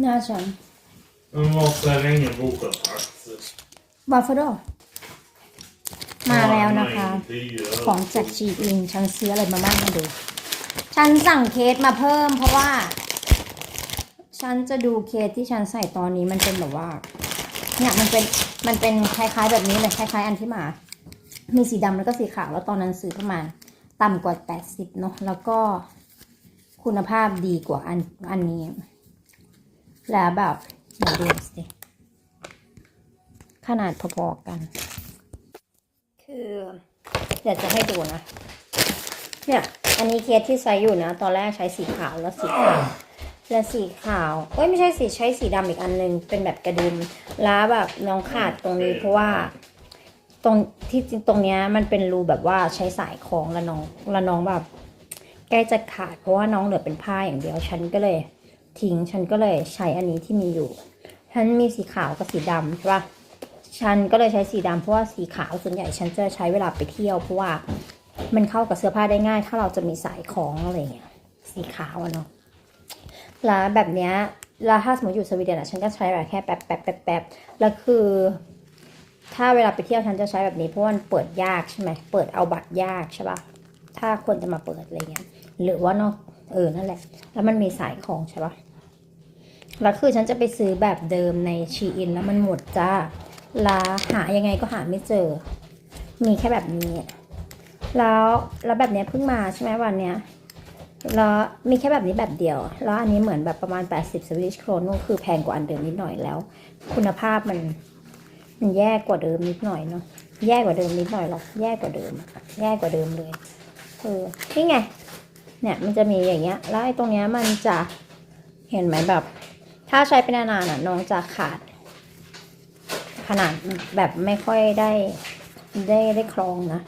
หน้าฉัน Men varför är det ingen bokad plats? บาฟฟาโดมาแล้วนะคะ Det gör ของจากชีอินฉันซื้ออะไรมาบ้างมาดู ฉันสั่งเคสมาเพิ่ม เพราะว่า ฉันจะดูเคสที่ฉันใส่ตอนนี้มันเป็นแบบว่าเนี่ยมันเป็นมันเป็นคล้าย ๆ แบบนี้เลยคล้ายๆ อันที่มา มีสีดำแล้วก็สีขาวแล้วตอนนั้นซื้อประมาณต่ำกว่า 80เนาะแล้วก็คุณภาพดีกว่าอันอันนี้ แล้วแบบเดี๋ยวดูสิขนาดพอๆกัน คือเดี๋ยวจะให้ดูนะ เนี่ย อันนี้เคสที่ใช้อยู่นะ ตอนแรกใช้สีขาวแล้วสีขาวและสีขาวเอ้ยไม่ใช่สีใช้สีดำอีกอันนึง เป็นแบบกระดุม แล้วแบบน้องขาดตรงนี้เพราะว่าตรงที่จริงตรงเนี้ยมันเป็นรูแบบว่าใช้สายคล้องล้วน้องแล้วน้องแบบใกล้จะขาดเพราะว่าน้องเหลือเป็นผ้าอย่างเดียวฉันก็เลย ทิ้ง ฉันก็เลยใช้อันนี้ที่มีอยู่ ฉันมีสีขาวกับสีดำใช่ปะฉันก็เลยใช้สีดำเพราะว่าสีขาวส่วนใหญ่ฉันจะใช้เวลาไปเที่ยว เพราะว่ามันเข้ากับเสื้อผ้าได้ง่าย ถ้าเราจะมีสายคล้องอะไรเงี้ยสีขาวอะเนาะแล้วแบบเนี้ยแล้วถ้าสมมติอยู่สวีเดนอะฉันก็ใช้แบบแค่แป๊บแป๊บแป๊บแป๊บแล้วคือ ถ้าเวลาไปเที่ยวฉันจะใช้แบบนี้เพราะว่ามันเปิดยากใช่ไหมเปิดเอาบัตรยากใช่ปะถ้าคนจะมาเปิดอะไรเงี้ยหรือว่านอก เออ นั่นแหละ แล้วมันมีสายคล้องใช่ปะแล้วคือฉันจะไปซื้อแบบเดิมในชีอินแล้วมันหมดจ้าลาหายังไงก็หาไม่เจอ มีแค่แบบนี้ แล้วแล้วแบบเนี้ยเพิ่งมาใช่ไหมวันเนี้ยแล้วมีแค่แบบนี้แบบเดียว แล้วอันนี้เหมือนแบบประมาณ 80สวิชโครนก็คือแพงกว่าอันเดิมนิดหน่อยแล้ว คุณภาพมันมันแย่กว่าเดิมนิดหน่อยเนาะแย่กว่าเดิมนิดหน่อยหรอกแย่กว่าเดิมแย่กว่าเดิมเลยเออนี่ไง เนี่ยมันจะมีอย่างเงี้ยแล้วไอ้ตรงเนี้ยมันจะเห็นไหมแบบ ถ้าใช้เป็นนานๆน่ะน้องจะขาด ขนาดแบบไม่ค่อยได้ได้ได้คลองนะ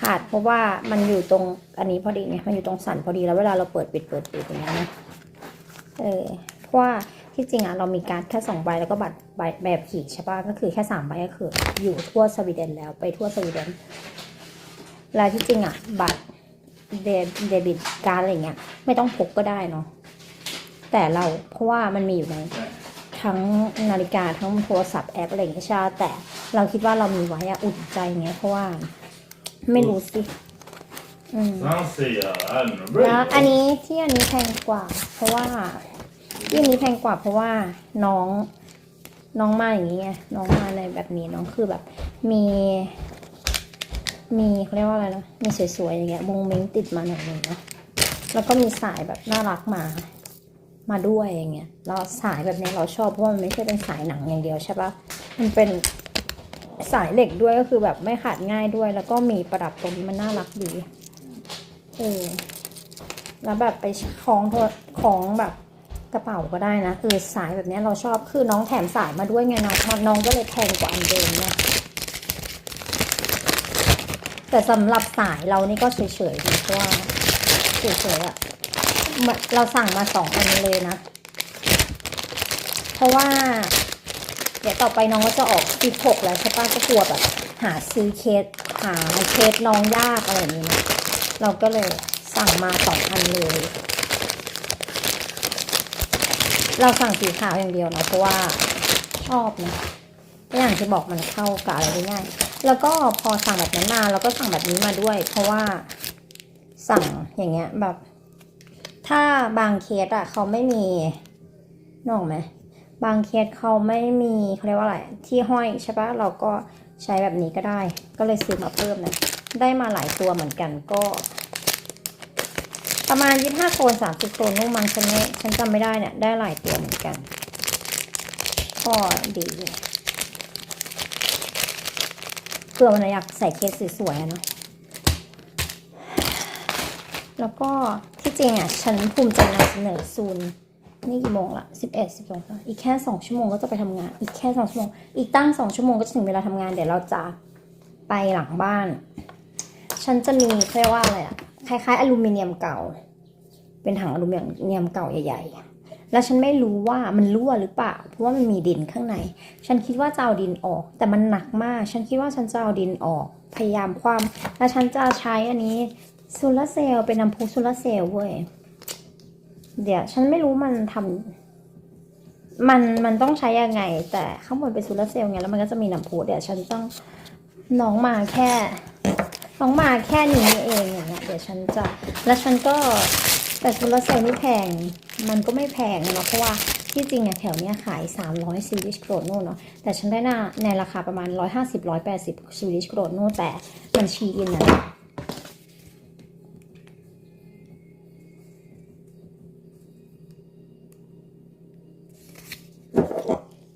ขาดเพราะว่ามันอยู่ตรงอันนี้พอดีไงมันอยู่ตรงสันพอดีแล้วเวลาเราเปิดปิดเปิดปิดอย่างเงี้ยนะเออเพราะว่าที่จริงอะเรามีการแค่สองใบแล้วก็บัตรใบแบบขี่ใช่ปะก็คือแค่สามใบก็คืออยู่ทั่วสวีเดนแล้วไปทั่วสวีเดนแล้วที่จริงอะ บัตร เดเดบิตการดอะไรเงี้ย ไม่ต้องพกก็ได้เนาะแต่เราเพราะว่ามันมีอยู่ในทั้งนาฬิกาทั้งโทรศัพท์แอปอะไรอย่างเงี้ยใช่ปะแต่เราคิดว่าเรามีไว้อะอุ่นใจเงี้ยเพราะว่า ไม่รู้สิอืม Sen ser jag ännu แล้วอัน bredare. นี้ที่อันนี้แพงกว่า เพราะว่าที่อันนี้แพงกว่าเพราะว่าน้องน้องมาอย่างนี้ไงน้องมาในแบบนี้น้องคือแบบ มี มีเขาเรียกว่าอะไรนะมีสวยๆอย่างเงี้ยมงมิงติดมาหน่อยหนึงเนาะแล้วก็มีสายแบบน่ารักมา มาด้วยอย่างเงี้ยแล้วสายแบบเนี้ยเราชอบเพราะว่ามันไม่ใช่เป็นสายหนังอย่างเดียวใช่ปะมันเป็นสายเหล็กด้วยก็คือแบบไม่ขาดง่ายด้วย แล้วก็มีประดับตรงนี้มันน่ารักดีเออแล้วแบบไปคล้องโทคล้องแบบกระเป๋าก็ได้นะคือสายแบบเนี้ยเราชอบคือน้องแถมสายมาด้วยไงน้องน้องก็เลยแพงกว่าอันเดิมเนี่ย แต่สำหรับสายเรานี่ก็เฉยๆดีเพราะว่าเฉยๆอะเราสั่งมาสองอันเลยนะ เพราะว่า เดี๋ยวต่อไปน้องก็จะออกปีหกแล้วใช่ป้าก็กลัวแบบหาซื้อเคสหาเคสน้องยากอะไรอย่างนี้นะเราก็เลยสั่งมาสองอันเลย เราสั่งสีขาวอย่างเดียวนะเพราะว่าชอบนะก็อย่างที่บอกมันเข้ากับอะไรได้ง่าย แล้วก็พอสั่งแบบนั้นมาเราก็สั่งแบบนี้มาด้วย เพราะว่าสั่งอย่างเงี้ยแบบ ถ้าบางเคสอะเขาไม่มีนอกไหมบางเคสเขาไม่มีเขาเรียกว่าอะไรที่ห้อยใช่ปะเราก็ใช้แบบนี้ก็ได้ ก็เลยซื้อมาเพิ่มนะได้มาหลายตัวเหมือนกันก็ ประมาณยี่ห้าโคนสามสิบโคนนุ่มมันฉันไม่ฉันจำไม่ได้เนี่ยได้หลายตัวเหมือนกัน ก็ดี เผื่อวันไหนอยากใส่เคสสวยๆเนาะแล้วก็ที่จริงอะฉันภูมิใจนำเสนอซูนนี่กี่โมงละสิบเอ็ดสิบสองอีกแค่สองชั่วโมงก็จะไปทำงาน อีกแค่สองชั่วโมง อีกตั้งสองชั่วโมงก็จะถึงเวลาทำงานเดี๋ยวเราจะไปหลังบ้าน ฉันจะมีเขาเรียกว่าอะไรอะคล้ายๆอลูมิเนียมเก่า เป็นถังอลูมิเนียมเก่าใหญ่ๆ แล้วฉันไม่รู้ว่ามันรั่วหรือเปล่า เพราะว่ามันมีดินข้างใน ฉันคิดว่าจะเอาดินออก แต่มันหนักมาก ฉันคิดว่าฉันจะเอาดินออก พยายามความ แล้วฉันจะใช้อันนี้โซลาร์เซลล์เป็นน้ำพุโซลาร์เซลล์เว้ย เดี๋ยวฉันไม่รู้มันทมันมันต้องใช้ยังไง แต่ข้างบนเป็นโซลาร์เซลล์ไงแล้วมันก็จะมีน้ำพุเดี๋ยวฉันต้องน้องมาแค่น้องมาแค่นี้เองอย่างเงี้ยเดี๋ยวฉันจะ แล้วฉันก็ แต่โซลาร์เซลล์นี่แพง มันก็ไม่แพงเนาะ เพราะว่าที่จริงอะแถวเนี้ยขาย 300สวิชโกรโนเนาะ แต่ฉันได้หน้าในราคาประมาณ 150 180สวิชโกรโนแต่มันชีอินนะ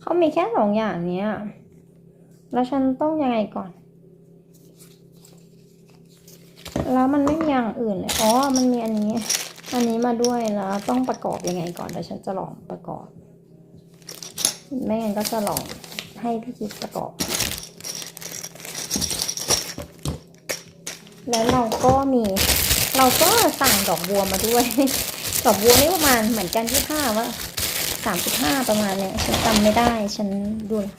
เขามีแค่สองอย่างเนี้ย แล้วฉันต้องยังไงก่อน แล้วมันไม่มีอย่างอื่นเลย อ๋อ มันมีอันนี้ อันนี้มาด้วยแล้วต้องประกอบยังไงก่อนเดี๋ยวฉันจะลองประกอบ ไม่งั้นก็จะลองให้พี่คิดประกอบ แล้วเราก็มี เราก็สั่งดอกบัวมาด้วย ดอกบัวนี่ประมาณเหมือนกันที่ผ้าว่าสามสิบห้าประมาณเนี้ยฉันจำไม่ได้ฉันดูละ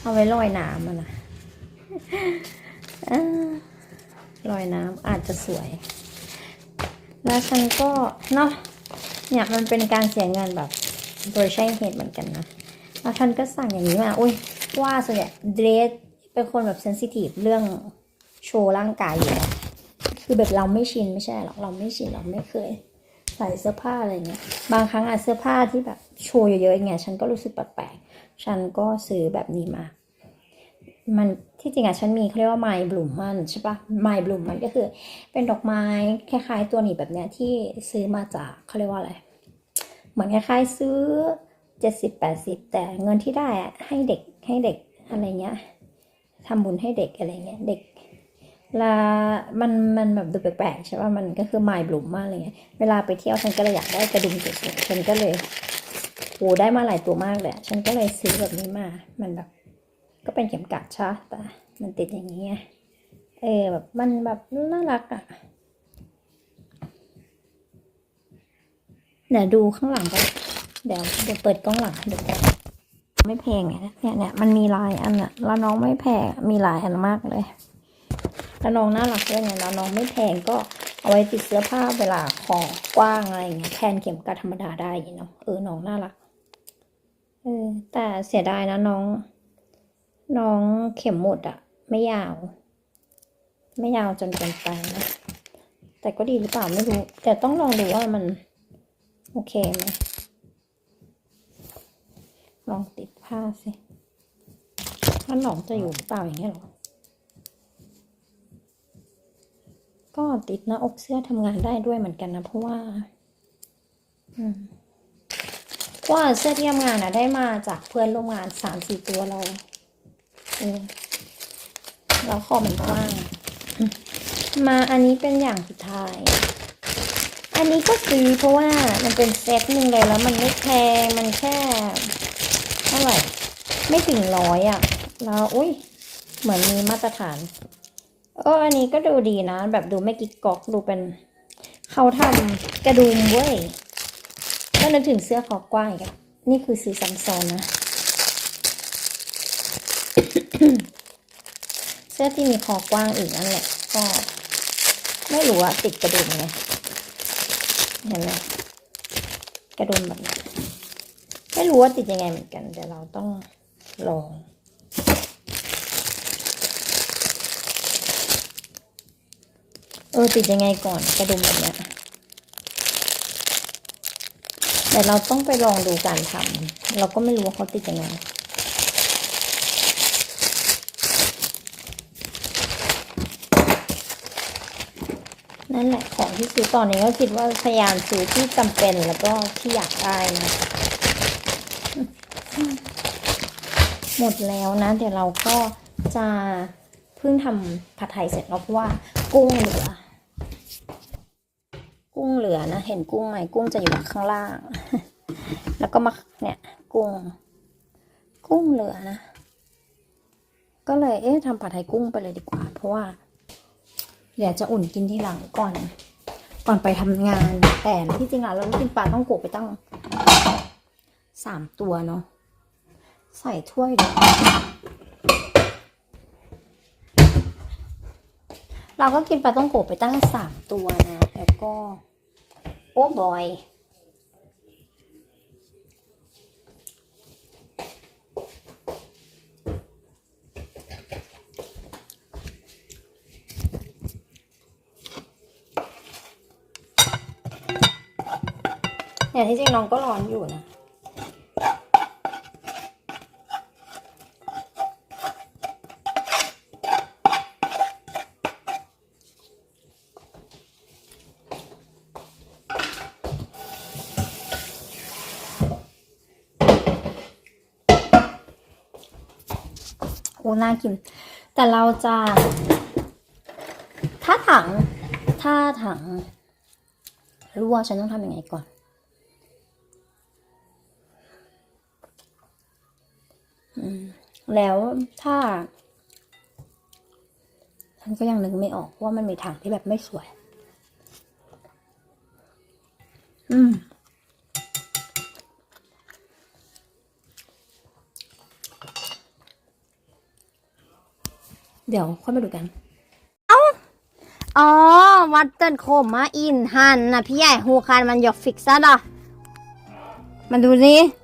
เอาไว้ลอยน้ำมันนะลอยน้ำอาจจะสวย แล้วฉันก็เนาะเนี่ยมันเป็นการเสียเงินแบบโดยใช่เหตุเหมือนกันนะแล้วฉันก็สั่งอย่างนี้มาอุ้ยว่าส่วนใหญ่เดรสเป็นคนแบบเซนซิทีฟเรื่องโชว์ร่างกายอยู่แล้วคือแบบเราไม่ชินไม่ใช่หรอกเราไม่ชินเราไม่เคย ใส่เสื้อผ้าอะไรเงี้ยบางครั้งอะเสื้อผ้าที่แบบโชว์เยอะๆอย่างเงี้ยฉันก็รู้สึกแปลกๆฉันก็ซื้อแบบนี้มา มันที่จริงอะฉันมีเขาเรียกว่าไมบลูมมันใช่ปะไมบลูมมันก็คือ เป็นดอกไม้คล้ายๆตัวหนีแบบเนี้ยที่ซื้อมาจากเขาเรียกว่าอะไร เหมือนคล้ายๆซื้อเจ็ดสิบแปดสิบแต่เงินที่ได้อะให้เด็กให้เด็กอะไรเงี้ยทำบุญให้เด็กอะไรเงี้ยเด็กลามันมันแบบดูแปลกๆใช่ป่ะมันก็คือไมล์บลูมมากเลยไงเวลาไปเที่ยวฉันก็เลยอยากได้กระดุมสวยๆฉันก็เลยโอ้ได้มาหลายตัวมากเลยอะฉันก็เลยซื้อแบบนี้มา มันแบบ ก็เป็นเข็มกัดใช่ปะแต่มันติดอย่างนี้ไงเออแบบมันแบบน่ารักอะ่ะเดี๋ยวดูข้างหลังก็เดี๋ยวเดี๋ยวเปิดกล้องหลังให้ดูไม่แพงไงเนี่ยเนี่ยมันมีลายอันอะแล้วน้องไม่แพงมีหลายอันมากเลยแล้วน้องน่ารักด้วยไงแล้วน้องไม่แพงก็เอาไว้ติดเสื้อผ้าเวลาคอกว้างอะไรอย่างเงี้ยแทนเข็มกลัดธรรมดาได้เนาะเออน้องน่ารักเออแต่เสียดายนะน้อง น้องเข็มหมุดอะไม่ยาว ไม่ยาวจนเกินไปนะแต่ก็ดีหรือเปล่าไม่รู้ แต่ต้องลองดูว่ามัน โอเคไหมลองติดผ้าสิว่าหนองจะอยู่หรือเปล่าอย่างเงี้ยหรอ ก็ติดหน้าอกเสื้อทำงานได้ด้วยเหมือนกันนะ เพราะว่าอืมเพราะว่าเสื้อที่ทำงานอะได้มาจากเพื่อนร่วมงานสามสี่ตัวเรา แล้วคอมันกว้างมาอันนี้เป็นอย่างสุดท้าย อันนี้ก็ซื้อเพราะว่ามันเป็นเซตหนึ่งเลยแล้วมันไม่แพงมันแค่เท่าไหร่ไม่ถึงร้อยอะ แล้วอุ้ยเหมือนมีมาตรฐานเอออันนี้ก็ดูดีนะ แบบดูไม่กิ๊กก๊อกดูเป็น เขาทำกระดุมเว้ยก็นึกถึงเสื้อคอกว้างอีกอะนี่คือซื้อซัมซอนนะ เสื้อที่มีคอกว้างอีกนั่นแหละก็ไม่รู้อะติดกระดุมไงเห็นไหมกระดุมแบบนี้ไม่รู้ว่าติดยังไงเหมือนกันเดี๋ยวเราต้องลองเออติดยังไงก่อนกระดุมแบบนี้แต่เราต้องไปลองดูการทำเราก็ไม่รู้ว่าเขาติดยังไง นั่นแหละของ ที่ซื้อตอนนี้ก็คิดว่าพยายามซื้อที่จำเป็นแล้วก็ที่อยากได้นะหมดแล้วนะ เดี๋ยวเราก็จะเพิ่งทำผัดไทยเสร็จแล้วเพราะว่ากุ้งเหลือ กุ้งเหลือนะ เห็นกุ้งไหมกุ้งจะอยู่ข้างล่าง แล้วก็มาเนี่ย กุ้ง กุ้งเหลือนะ ก็เลยเอ๊ะทำผัดไทยกุ้งไปเลยดีกว่า เพราะว่าเดี๋ยวจะอุ่นกินทีหลังก่อน ก่อนไปทำงาน แต่ที่จริงอะเรากินปลาต้องโกะไปตั้งสามตัวเนาะใส่ถ้วยเลยเราก็กินปลาต้องโกะไปตั้งสามตัวนะ แล้วก็ โอ้บอย เนี่ยที่จริงน้องก็ร้อนอยู่นะโอ้น่ากิน แต่เราจะ ถ้าถัง ถ้าถังรั่วฉันต้องทำยังไงก่อน อืม แล้วถ้าฉันก็ยังนึกไม่ออกว่ามันมีถังที่แบบไม่สวย อืมเดี๋ยวค่อยมาดูกัน เอ้า อ๋อ วัดเตินโคมมาอินหันนะพี่ใหญ่ฮูคานมันยกฟิกซ์ดอะมันดูสิน่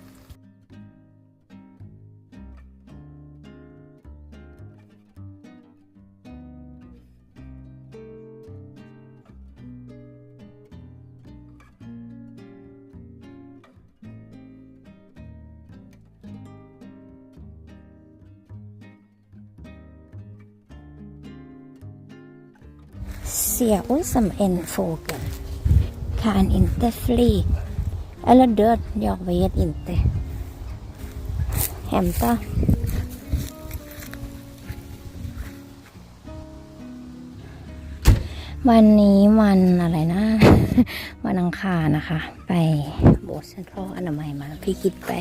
Ser ut som en fågel. Kan inte flyga. Eller död, jag vet inte. Hämta. วันนี้วันอะไรนะ วันอังคารนะคะ ไปโบสถ์เซ็นทรัลอนามัยมา พี่คิดไป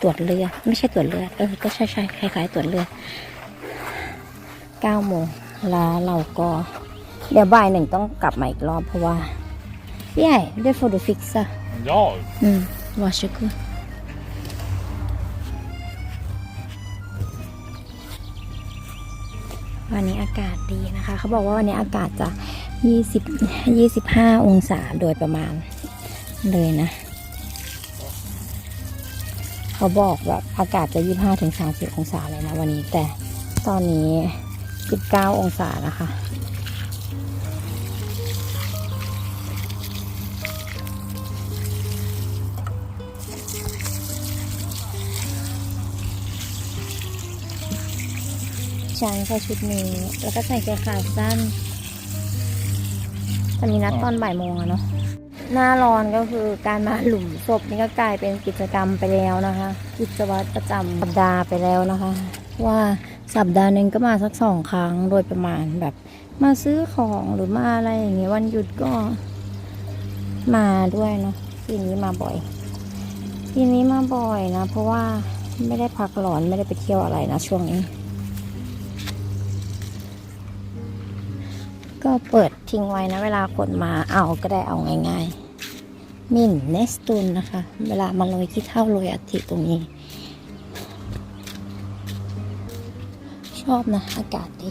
ตรวจเลือดไม่ใช่ตรวจเลือดเออก็ใช่ใช่คล้ายๆตรวจเลือดเก้าโมงแล้วเราก็ เดี๋ยวบ่ายหนึ่งต้องกลับมาอีกรอบเพราะว่าพี่ใหญ่ได้โฟโต้ฟิกซ์อะ Ja, อืมวาชิกุ วันนี้อากาศดีนะคะ เขาบอกว่าวันนี้อากาศจะยี่สิบยี่สิบห้าองศาโดยประมาณเลยนะ เขาบอกแบบอากาศจะยี่ห้าถึงสามสิบองศาเลยนะวันนี้ แต่ตอนนี้สิบเก้าองศานะคะ ฉันใส่ชุดนี้ แล้วก็ใส่เสื้อขาสั้นตอนนี้นัดตอนบ่ายโมงอะเนาะหน้าร้อนก็คือการมาหลุมศพนี่ก็กลายเป็นกิจกรรมไปแล้วนะคะ กิจวัตรประจำสัปดาห์ไปแล้วนะคะ ว่าสัปดาห์หนึ่งก็มาสักสองครั้งโดยประมาณแบบมาซื้อของหรือมาอะไรอย่างเงี้ยวันหยุดก็มาด้วยเนาะปีนี้มาบ่อยปีนี้มาบ่อยนะ เพราะว่าไม่ได้พักร้อนไม่ได้ไปเที่ยวอะไรนะช่วงนี้ ก็เปิดทิ้งไว้นะ เวลาคนมาเอาก็ได้เอาง่ายๆ มินเนสตูนนะคะ เวลามาโรยที่เท่าโรยอาทิตรงนี้ ชอบนะ อากาศดี